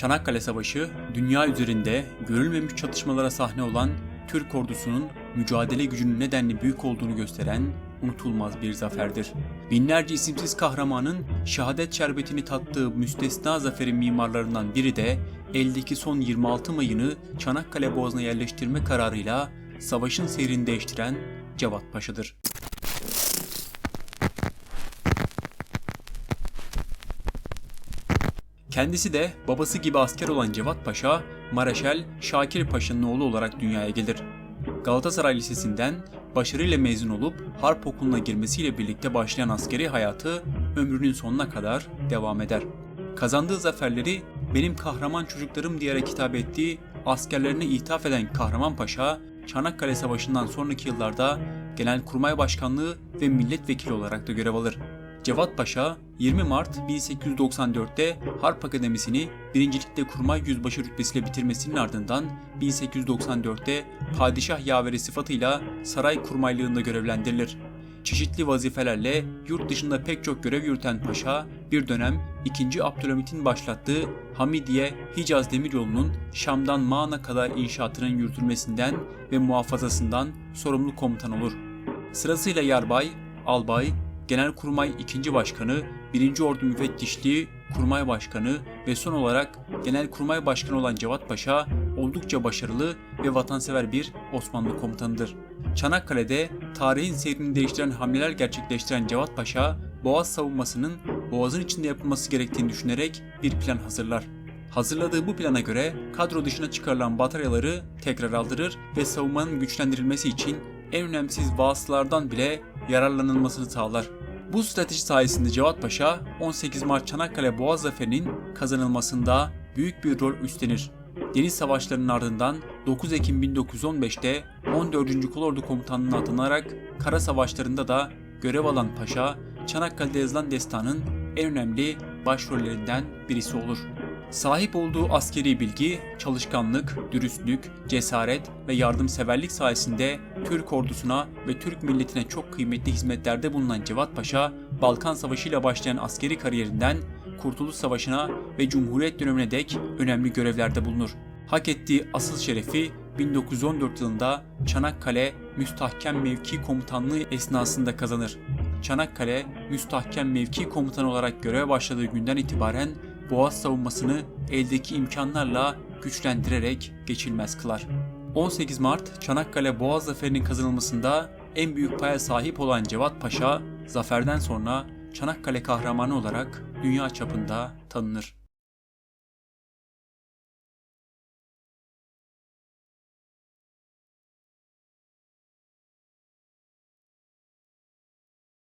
Çanakkale Savaşı, dünya üzerinde görülmemiş çatışmalara sahne olan Türk ordusunun mücadele gücünün nedenli büyük olduğunu gösteren unutulmaz bir zaferdir. Binlerce isimsiz kahramanın şehadet şerbetini tattığı müstesna zaferin mimarlarından biri de eldeki son 26 mayını Çanakkale Boğazı'na yerleştirme kararıyla savaşın seyrini değiştiren Cevat Paşa'dır. Kendisi de babası gibi asker olan Cevat Paşa, Maraşel Şakir Paşa'nın oğlu olarak dünyaya gelir. Galatasaray Lisesi'nden başarıyla mezun olup harp okuluna girmesiyle birlikte başlayan askeri hayatı ömrünün sonuna kadar devam eder. Kazandığı zaferleri benim kahraman çocuklarım diyerek hitap ettiği askerlerine ithaf eden Kahraman Paşa, Çanakkale Savaşı'ndan sonraki yıllarda Genelkurmay Başkanlığı ve milletvekili olarak da görev alır. Cevat Paşa 20 Mart 1894'te Harp Akademisi'ni birincilikte kurmay yüzbaşı rütbesiyle bitirmesinin ardından 1894'te padişah yaveri sıfatıyla saray kurmaylığında görevlendirilir. Çeşitli vazifelerle yurt dışında pek çok görev yürüten paşa bir dönem 2. Abdülhamit'in başlattığı Hamidiye Hicaz Demiryolu'nun Şam'dan Mağan'a kadar inşaatının yürütülmesinden ve muhafazasından sorumlu komutan olur. Sırasıyla yarbay, albay, Genelkurmay 2. Başkanı, 1. Ordu Müfettişliği Kurmay Başkanı ve son olarak Genelkurmay Başkanı olan Cevat Paşa oldukça başarılı ve vatansever bir Osmanlı komutanıdır. Çanakkale'de tarihin seyrini değiştiren hamleler gerçekleştiren Cevat Paşa, Boğaz savunmasının Boğaz'ın içinde yapılması gerektiğini düşünerek bir plan hazırlar. Hazırladığı bu plana göre kadro dışına çıkarılan bataryaları tekrar aldırır ve savunmanın güçlendirilmesi için en önemsiz vasıtalardan bile yararlanılmasını sağlar. Bu strateji sayesinde Cevat Paşa 18 Mart Çanakkale Boğaz Zaferi'nin kazanılmasında büyük bir rol üstlenir. Deniz savaşlarının ardından 9 Ekim 1915'te 14. Kolordu Komutanlığı'na atanarak kara savaşlarında da görev alan Paşa, Çanakkale'de yazılan destanın en önemli başrollerinden birisi olur. Sahip olduğu askeri bilgi, çalışkanlık, dürüstlük, cesaret ve yardımseverlik sayesinde Türk ordusuna ve Türk milletine çok kıymetli hizmetlerde bulunan Cevat Paşa, Balkan Savaşı ile başlayan askeri kariyerinden Kurtuluş Savaşı'na ve Cumhuriyet dönemine dek önemli görevlerde bulunur. Hak ettiği asıl şerefi 1914 yılında Çanakkale Müstahkem Mevki Komutanlığı esnasında kazanır. Çanakkale Müstahkem Mevki Komutanı olarak göreve başladığı günden itibaren Boğaz savunmasını eldeki imkanlarla güçlendirerek geçilmez kılar. 18 Mart Çanakkale Boğaz Zaferi'nin kazanılmasında en büyük paya sahip olan Cevat Paşa, zaferden sonra Çanakkale kahramanı olarak dünya çapında tanınır.